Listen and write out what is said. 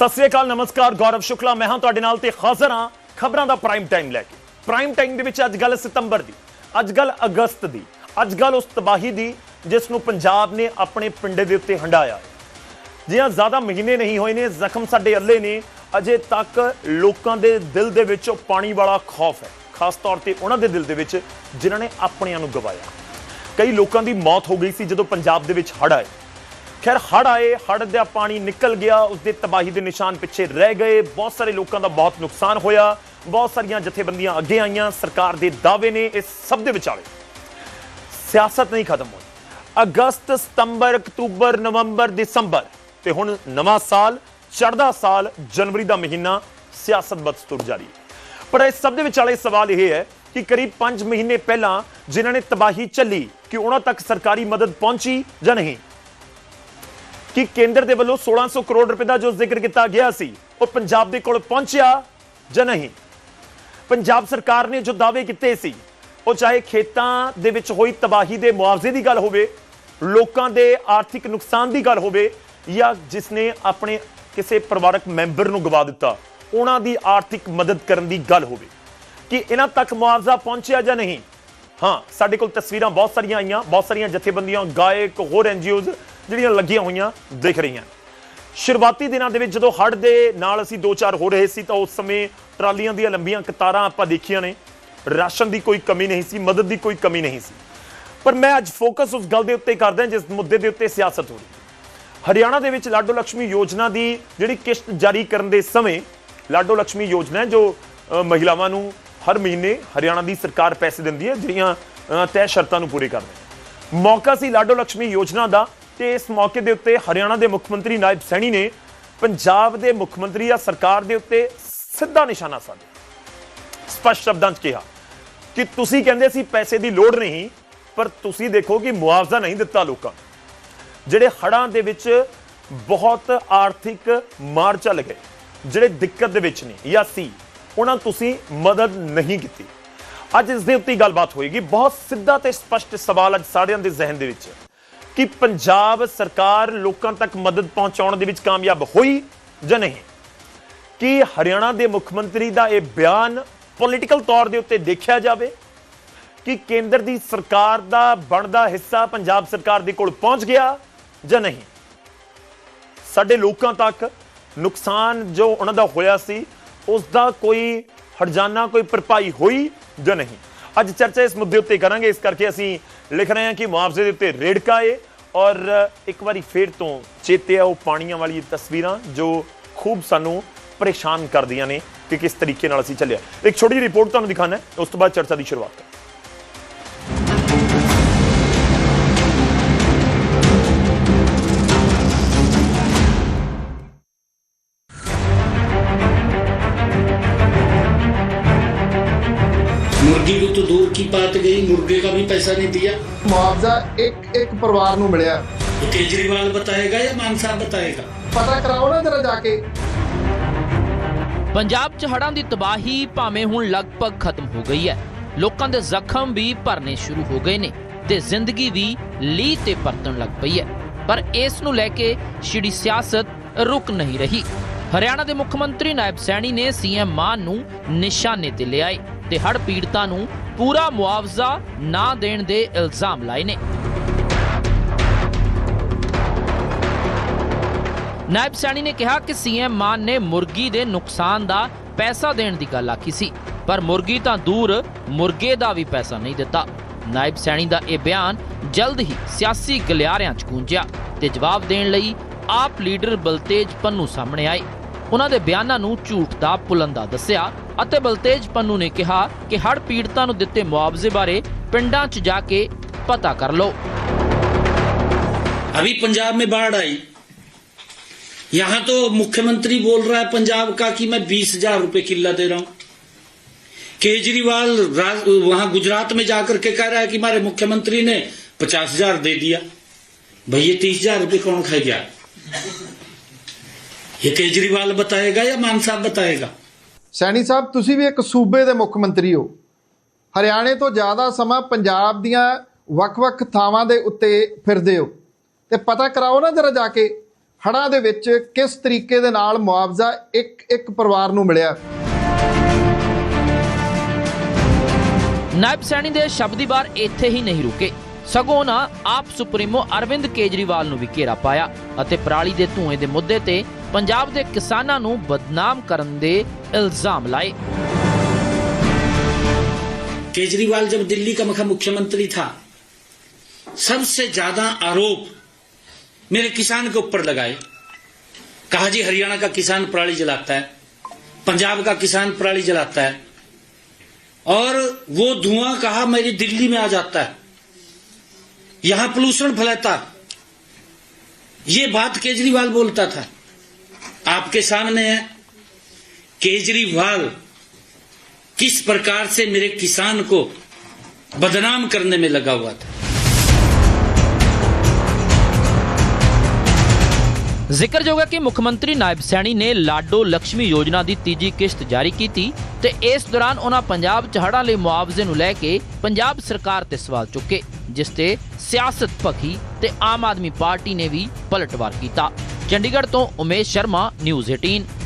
ਸਤਿ ਸ੍ਰੀ ਅਕਾਲ, ਨਮਸਕਾਰ, ਗੌਰਵ ਸ਼ੁਕਲਾ। ਮੈਂ ਹਾਂ ਤੁਹਾਡੇ ਨਾਲ ਤੇ ਹਾਜ਼ਰ ਹਾਂ ਖਬਰਾਂ ਦਾ ਪ੍ਰਾਈਮ ਟਾਈਮ ਲੈ ਕੇ। ਪ੍ਰਾਈਮ ਟਾਈਮ ਦੇ ਵਿੱਚ ਅੱਜ ਗੱਲ ਸਤੰਬਰ ਦੀ, ਅੱਜ ਗੱਲ ਅਗਸਤ ਦੀ, ਅੱਜ ਗੱਲ ਉਸ ਤਬਾਹੀ ਦੀ ਜਿਸ ਨੂੰ ਪੰਜਾਬ ਨੇ ਆਪਣੇ ਪਿੰਡੇ ਦੇ ਉੱਤੇ ਹੰਡਾਇਆ। ਹੈ ਜਿਹਾਂ ਜ਼ਿਆਦਾ ਮਹੀਨੇ ਨਹੀਂ ਹੋਏ ਨੇ, ਜ਼ਖਮ ਸਾਡੇ ਅੱਲੇ ਨੇ, ਅਜੇ ਤੱਕ ਲੋਕਾਂ ਦੇ ਦਿਲ ਦੇ ਵਿੱਚ ਉਹ ਪਾਣੀ ਵਾਲਾ ਖੌਫ ਹੈ। ਖਾਸ ਤੌਰ ਤੇ ਉਹਨਾਂ ਦੇ ਦਿਲ ਦੇ ਵਿੱਚ, ਜਿਨ੍ਹਾਂ ਨੇ ਆਪਣਿਆਂ ਨੂੰ ਗਵਾਇਆ। ਕਈ ਲੋਕਾਂ ਦੀ ਮੌਤ ਹੋ ਗਈ ਸੀ ਜਦੋਂ ਪੰਜਾਬ ਦੇ ਵਿੱਚ ਹੜ੍ਹ ਆਏ। ਖੈਰ, ਹੜ੍ਹ ਆਏ, ਹੜ੍ਹ ਦਾ ਪਾਣੀ ਨਿਕਲ ਗਿਆ ਉਸ ਦੇ ਤਬਾਹੀ ਦੇ ਨਿਸ਼ਾਨ ਪਿੱਛੇ ਰਹਿ ਗਏ। ਬਹੁਤ ਸਾਰੇ ਲੋਕਾਂ ਦਾ ਬਹੁਤ ਨੁਕਸਾਨ ਹੋਇਆ। ਬਹੁਤ ਸਾਰੀਆਂ ਜਥੇਬੰਦੀਆਂ ਅੱਗੇ ਆਈਆਂ, ਸਰਕਾਰ ਦੇ ਦਾਅਵੇ ਨੇ ਇਸ ਸਭ ਦੇ ਵਿਚਾਲੇ। ਸਿਆਸਤ ਨਹੀਂ ਖਤਮ ਹੋਈ। ਅਗਸਤ, ਸਤੰਬਰ, ਅਕਤੂਬਰ, ਨਵੰਬਰ, ਦਸੰਬਰ ਤੇ ਹੁਣ ਨਵਾਂ ਸਾਲ, ਚੜ੍ਹਦਾ ਸਾਲ, ਜਨਵਰੀ ਦਾ ਮਹੀਨਾ ਸਿਆਸਤ ਬਦਸਤੂਰ ਜਾਰੀ ਹੈ। ਪਰ ਇਸ ਸਭ ਦੇ ਵਿਚਾਲੇ ਸਵਾਲ ਇਹ ਹੈ ਕਿ ਕਰੀਬ 5 ਮਹੀਨੇ ਪਹਿਲਾਂ ਜਿਨ੍ਹਾਂ ਨੇ ਤਬਾਹੀ ਚੱਲੀ ਕਿ ਉਹਨਾਂ ਤੱਕ ਸਰਕਾਰੀ ਮਦਦ ਪਹੁੰਚੀ ਜਾਂ ਨਹੀਂ? ਕਿ ਕੇਂਦਰ ਦੇ ਵੱਲੋਂ 1600 ਕਰੋੜ ਰੁਪਏ ਦਾ ਜੋ ਜ਼ਿਕਰ ਕੀਤਾ ਗਿਆ ਸੀ, ਉਹ ਪੰਜਾਬ ਦੇ ਕੋਲ ਪਹੁੰਚਿਆ ਜਾਂ ਨਹੀਂ? ਪੰਜਾਬ ਸਰਕਾਰ ਨੇ ਜੋ ਦਾਅਵੇ ਕੀਤੇ ਸੀ, ਉਹ ਚਾਹੇ ਖੇਤਾਂ ਦੇ ਵਿੱਚ ਹੋਈ ਤਬਾਹੀ ਦੇ ਮੁਆਵਜ਼ੇ ਦੀ ਗੱਲ ਹੋਵੇ, ਲੋਕਾਂ ਦੇ ਆਰਥਿਕ ਨੁਕਸਾਨ ਦੀ ਗੱਲ ਹੋਵੇ, ਜਾਂ ਜਿਸ ਨੇ ਆਪਣੇ ਕਿਸੇ ਪਰਿਵਾਰਕ ਮੈਂਬਰ ਨੂੰ ਗਵਾ ਦਿੱਤਾ, ਉਹਨਾਂ ਦੀ ਆਰਥਿਕ ਮਦਦ ਕਰਨ ਦੀ ਗੱਲ ਹੋਵੇ, ਕਿ ਇਹਨਾਂ ਤੱਕ ਮੁਆਵਜ਼ਾ ਪਹੁੰਚਿਆ ਜਾਂ ਨਹੀਂ? ਹਾਂ, ਸਾਡੇ ਕੋਲ ਤਸਵੀਰਾਂ ਬਹੁਤ ਸਾਰੀਆਂ ਆਈਆਂ, ਬਹੁਤ ਸਾਰੀਆਂ ਜਥੇਬੰਦੀਆਂ, ਗਾਇਕ, ਹੋਰ ਐਨਜੀਓਜ਼ ਜਿਹੜੀਆਂ ਲੱਗੀਆਂ ਹੋਈਆਂ ਦਿਖ ਰਹੀਆਂ। ਸ਼ੁਰੂਆਤੀ ਦਿਨਾਂ ਦੇ ਵਿੱਚ ਜਦੋਂ ਹੜ ਦੇ ਨਾਲ ਅਸੀਂ 2-4 ਹੋ ਰਹੇ ਸੀ ਤਾਂ ਉਸ ਸਮੇਂ ਟਰਾਲੀਆਂ ਦੀਆਂ ਲੰਬੀਆਂ ਕਤਾਰਾਂ ਆਪਾਂ ਦੇਖੀਆਂ ਨੇ। ਰਾਸ਼ਨ ਦੀ ਕੋਈ ਕਮੀ ਨਹੀਂ ਸੀ, ਮਦਦ ਦੀ ਕੋਈ ਕਮੀ ਨਹੀਂ ਸੀ। ਪਰ ਮੈਂ ਅੱਜ ਫੋਕਸ ਉਸ ਗੱਲ ਦੇ ਉੱਤੇ ਕਰਦਾ ਜਿਸ ਮੁੱਦੇ ਦੇ ਉੱਤੇ ਸਿਆਸਤ ਹੋ ਰਹੀ ਹਰਿਆਣਾ ਦੇ ਵਿੱਚ ਲਾਡੋ ਲక్ష్ਮੀ ਯੋਜਨਾ ਦੀ ਜਿਹੜੀ ਕਿਸ਼ਤ ਜਾਰੀ ਕਰਨ ਦੇ ਸਮੇਂ ਲਾਡੋ ਲక్ష్ਮੀ ਯੋਜਨਾ ਜੋ ਮਹਿਲਾਵਾਂ ਨੂੰ ਹਰ ਮਹੀਨੇ ਹਰਿਆਣਾ ਦੀ ਸਰਕਾਰ ਪੈਸੇ ਦਿੰਦੀ ਹੈ, ਜਿਹੜੀਆਂ ਤੈਅ ਸ਼ਰਤਾਂ ਨੂੰ ਪੂਰੀ ਕਰਦੇ ਮੌਕਾ ਸੀ ਲਾਡੋ ਲక్ష్ਮੀ ਯੋਜਨਾ ਦਾ ਤੇ ਇਸ ਮੌਕੇ ਦੇ ਉੱਤੇ ਹਰਿਆਣਾ ਦੇ ਮੁੱਖ ਮੰਤਰੀ ਨਾਇਬ ਸੈਣੀ ਨੇ ਪੰਜਾਬ ਦੇ ਮੁੱਖ ਮੰਤਰੀ ਜਾਂ ਸਰਕਾਰ ਦੇ ਉੱਤੇ ਸਿੱਧਾ ਨਿਸ਼ਾਨਾ ਸਾਧਿਆ। ਸਪਸ਼ਟ ਸ਼ਬਦਾਂ 'ਚ ਕਿਹਾ ਕਿ ਤੁਸੀਂ ਕਹਿੰਦੇ ਸੀ ਪੈਸੇ ਦੀ ਲੋੜ ਨਹੀਂ, ਪਰ ਤੁਸੀਂ ਦੇਖੋ ਕਿ ਮੁਆਵਜ਼ਾ ਨਹੀਂ ਦਿੱਤਾ ਲੋਕਾਂ ਨੂੰ। ਜਿਹੜੇ ਹੜਾਂ ਦੇ ਵਿੱਚ ਬਹੁਤ ਆਰਥਿਕ ਮਾਰ ਚੱਲ ਗਏ, ਜਿਹੜੇ ਦਿੱਕਤ ਦੇ ਵਿੱਚ ਨੇ, ਜਾਂ ਸੀ, ਉਹਨਾਂ ਤੁਸੀਂ ਮਦਦ ਨਹੀਂ ਕੀਤੀ। ਅੱਜ ਇਸ ਦੇ ਉੱਤੇ ਗੱਲਬਾਤ ਹੋਏਗੀ। ਬਹੁਤ ਸਿੱਧਾ ਤੇ ਸਪਸ਼ਟ ਸਵਾਲ ਅੱਜ ਸਾਰਿਆਂ ਦੇ ਜ਼ਿਹਨ ਦੇ ਵਿੱਚ ਹੈ। ਕਿ ਪੰਜਾਬ ਸਰਕਾਰ ਲੋਕਾਂ ਤੱਕ ਮਦਦ ਪਹੁੰਚਾਉਣ ਦੇ ਵਿੱਚ ਕਾਮਯਾਬ ਹੋਈ ਜਾਂ ਨਹੀਂ? ਕਿ ਹਰਿਆਣਾ ਦੇ ਮੁੱਖ ਮੰਤਰੀ ਦਾ ਇਹ ਬਿਆਨ ਪੋਲੀਟੀਕਲ ਤੌਰ ਦੇ ਉੱਤੇ ਦੇਖਿਆ ਜਾਵੇ? ਕਿ ਕੇਂਦਰ ਦੀ ਸਰਕਾਰ ਦਾ ਬਣਦਾ ਹਿੱਸਾ ਪੰਜਾਬ ਸਰਕਾਰ ਦੇ ਕੋਲ ਪਹੁੰਚ ਗਿਆ ਜਾਂ ਨਹੀਂ? ਸਾਡੇ ਲੋਕਾਂ ਤੱਕ ਨੁਕਸਾਨ ਜੋ ਉਹਨਾਂ ਦਾ ਹੋਇਆ ਸੀ, ਉਸ ਦਾ ਕੋਈ ਹਰਜਾਨਾ, ਕੋਈ ਭਰਪਾਈ ਹੋਈ ਜਾਂ ਨਹੀਂ? ਅੱਜ ਚਰਚਾ ਇਸ ਮੁੱਦੇ ਉੱਤੇ ਕਰਾਂਗੇ। ਇਸ ਕਰਕੇ ਅਸੀਂ ਲਿਖ ਰਹੇ ਹਾਂ ਕਿ ਮੁਆਵਜ਼ੇ ਦੇ ਉੱਤੇ ਰੇੜਕਾ ਏ ਔਰ ਇੱਕ ਵਾਰੀ ਫੇਰ ਤੋਂ ਚੇਤੇ ਆ ਉਹ ਪਾਣੀਆਂ ਵਾਲੀ ਤਸਵੀਰਾਂ ਜੋ ਖੂਬ ਸਾਨੂੰ ਪਰੇਸ਼ਾਨ ਕਰਦੀਆਂ ਨੇ ਕਿ ਕਿਸ ਤਰੀਕੇ ਨਾਲ ਅਸੀਂ ਚੱਲਿਆ ਇੱਕ ਛੋਟੀ ਜਿਹੀ ਰਿਪੋਰਟ ਤੁਹਾਨੂੰ ਦਿਖਾਣਾ ਹੈ, ਉਸ ਤੋਂ ਬਾਅਦ ਚਰਚਾ ਦੀ ਸ਼ੁਰੂਆਤ ਮੁਰਗੀ ਨੂੰ ਤੋਂ ਦੂਰ ਕੀ ਬਾਤ ਗਈ ਮੁਰਗੇ ਦਾ ਵੀ ਪੈਸਾ ਨਹੀਂ ਦਿਆ ਮੁਆਵਜ਼ਾ ਇੱਕ ਇੱਕ ਪਰਿਵਾਰ ਨੂੰ ਮਿਲਿਆ। ਕੇਜਰੀਵਾਲ ਬਤਾਏਗਾ ਜਾਂ ਮਾਨ ਸਾਹਿਬ ਬਤਾਏਗਾ? ਪਤਾ ਕਰਾਓ ਨਾ ਜਰਾ ਜਾ ਕੇ। ਪੰਜਾਬ 'ਚ ਹੜ੍ਹਾਂ ਦੀ ਤਬਾਹੀ ਭਾਵੇਂ ਹੁਣ ਲਗਭਗ ਖਤਮ ਹੋ ਗਈ ਹੈ। ਲੋਕਾਂ ਦੇ ਜ਼ਖਮ ਵੀ ਭਰਨੇ ਸ਼ੁਰੂ ਹੋ ਗਏ ਨੇ ਤੇ ਜ਼ਿੰਦਗੀ ਵੀ ਲੀਹ ਤੇ ਪਰਤਣ ਲੱਗ ਪਈ ਹੈ। ਪਰ ਇਸ ਨੂੰ ਲੈ ਕੇ ਛਿੜੀ ਸਿਆਸਤ ਰੁਕ ਨਹੀਂ ਰਹੀ। ਹਰਿਆਣਾ ਦੇ ਮੁੱਖ ਮੰਤਰੀ ਨਾਇਬ ਸੈਣੀ ਨੇ ਸੀਐਮ ਮਾਨ ਨੂੰ ਨਿਸ਼ਾਨੇ ਤੇ ਲਿਆਏ। ਤੇ ਹੜ੍ਹ ਪੀੜਤਾਂ ਨੂੰ ਪੂਰਾ ਮੁਆਵਜ਼ਾ ਨਾ ਦੇਣ ਦੇ ਇਲਜ਼ਾਮ ਲਾਏ ਨੇ। ਨਾਇਬ ਸੈਣੀ ਨੇ ਕਿਹਾ ਕਿ ਸੀਐਮ ਮਾਨ ਨੇ ਮੁਰਗੀ ਦੇ ਨੁਕਸਾਨ ਦਾ ਪੈਸਾ ਦੇਣ ਦੀ ਗੱਲ ਆਖੀ ਸੀ, ਪਰ ਮੁਰਗੀ ਤਾਂ ਦੂਰ ਮੁਰਗੇ ਦਾ ਵੀ ਪੈਸਾ ਨਹੀਂ ਦਿੱਤਾ। ਨਾਇਬ ਸੈਣੀ ਦਾ ਇਹ ਬਿਆਨ ਜਲਦ ਹੀ ਸਿਆਸੀ ਗਲਿਆਰਿਆਂ 'ਚ ਗੂੰਜਿਆ ਤੇ ਜਵਾਬ ਦੇਣ ਲਈ ਆਪ ਲੀਡਰ ਬਲਤੇਜ ਪੰਨੂ ਸਾਹਮਣੇ ਆਏ। ਉਹਨਾਂ ਦੇ ਬਿਆਨਾਂ ਨੂੰ ਝੂਠ ਦਾ ਪੁਲੰਦਾ ਦੱਸਿਆ ਅਤੇ ਬਲਤੇਜ ਪੰਨੂ ਨੇ ਕਿਹਾ ਕਿ ਹੜ੍ਹ ਪੀੜਤਾਂ ਨੂੰ ਦਿੱਤੇ ਮੁਆਵਜ਼ੇ ਬਾਰੇ ਪਿੰਡਾਂ 'ਚ ਜਾ ਕੇ ਪਤਾ ਕਰ ਲਓ अभी पंजाब में बाढ़ आई यहां तो मुख्यमंत्री बोल रहा है पंजाब का कि मैं बीस हजार रुपए किला दे रहा हूं केजरीवाल राज- वहां गुजरात में जाकर के कह रहा है कि हमारे मुख्यमंत्री ने पचास हजार दे दिया भाई ये तीस हजार रुपये कौन खा गया ये केजरीवाल बताएगा या मान साहब बताएगा ਸੈਣੀ ਸਾਹਿਬ ਤੁਸੀਂ ਵੀ ਇੱਕ ਸੂਬੇ ਦੇ ਮੁੱਖ ਮੰਤਰੀ ਹੋ ਹਰਿਆਣੇ ਤੋਂ ਜ਼ਿਆਦਾ ਸਮਾਂ ਪੰਜਾਬ ਦੀਆਂ ਵੱਖ-ਵੱਖ ਥਾਵਾਂ ਦੇ ਉੱਤੇ ਫਿਰਦੇ ਹੋ ਤੇ ਪਤਾ ਕਰਾਓ ਨਾ ਜਰਾ ਜਾ ਕੇ ਹੜ੍ਹਾਂ ਦੇ ਵਿੱਚ ਕਿਸ ਤਰੀਕੇ ਦੇ ਨਾਲ ਮੁਆਵਜ਼ਾ ਇੱਕ ਇੱਕ ਪਰਿਵਾਰ ਨੂੰ ਮਿਲਿਆ ਨਾਇਬ ਸੈਣੀ ਦੇ ਸ਼ਬਦੀ ਬਾਰ ਇੱਥੇ ਹੀ ਨਹੀਂ ਰੁਕੇ ਸਗੋਂ ਉਹਨਾਂ ਆਪ ਸੁਪਰੀਮੋ ਅਰਵਿੰਦ ਕੇਜਰੀਵਾਲ ਨੂੰ ਵੀ ਘੇਰਾ ਪਾਇਆ ਅਤੇ ਪਰਾਲੀ ਦੇ ਧੂਏ ਦੇ ਮੁੱਦੇ ਤੇ ਪੰਜਾਬ ਦੇ ਕਿਸਾਨਾਂ ਨੂੰ ਬਦਨਾਮ ਕਰਨ ਦੇ ਇਲਜ਼ਾਮ ਲਾਏ केजरीवाल जब दिल्ली का मुख्य मुख्यमंत्री था सबसे ज्यादा आरोप मेरे किसान के ऊपर लगाए कहा जी हरियाणा का किसान पराली जलाता है पंजाब का किसान पराली जलाता है और वो धुआं कहा मेरी दिल्ली में आ जाता है यहां पोल्यूशन फैलाता ये बात केजरीवाल बोलता था आपके सामने है। केजरीवाल किस प्रकार से मेरे किसान को बदनाम करने में लगा हुआ था? ਜ਼ਿਕਰ ਜੋਗਾ ਕਿ ਮੁੱਖ ਮੰਤਰੀ ਨਾਇਬ ਸੈਣੀ ਨੇ ਲਾਡੋ ਲక్ష్ਮੀ ਯੋਜਨਾ ਦੀ ਤੀਜੀ ਕਿਸ਼ਤ ਜਾਰੀ ਕੀਤੀ ਤੇ ਇਸ ਦੌਰਾਨ ਉਹਨਾਂ ਪੰਜਾਬ ਚ ਹੜਾਂ ਲਈ ਮੁਆਵਜ਼ੇ ਨੂੰ ਲੈ ਕੇ ਪੰਜਾਬ ਸਰਕਾਰ ਤੇ ਸਵਾਲ ਚੁੱਕੇ ਜਿਸ ਤੇ ਸਿਆਸਤ ਪਖੀ ਤੇ ਆਮ ਆਦਮੀ ਪਾਰਟੀ ਨੇ ਵੀ ਪਲਟਵਾਰ ਕੀਤਾ ਚੰਡੀਗੜ੍ਹ ਤੋਂ ਉਮੇਸ਼ ਸ਼ਰਮਾ ਨਿਊਜ਼ 18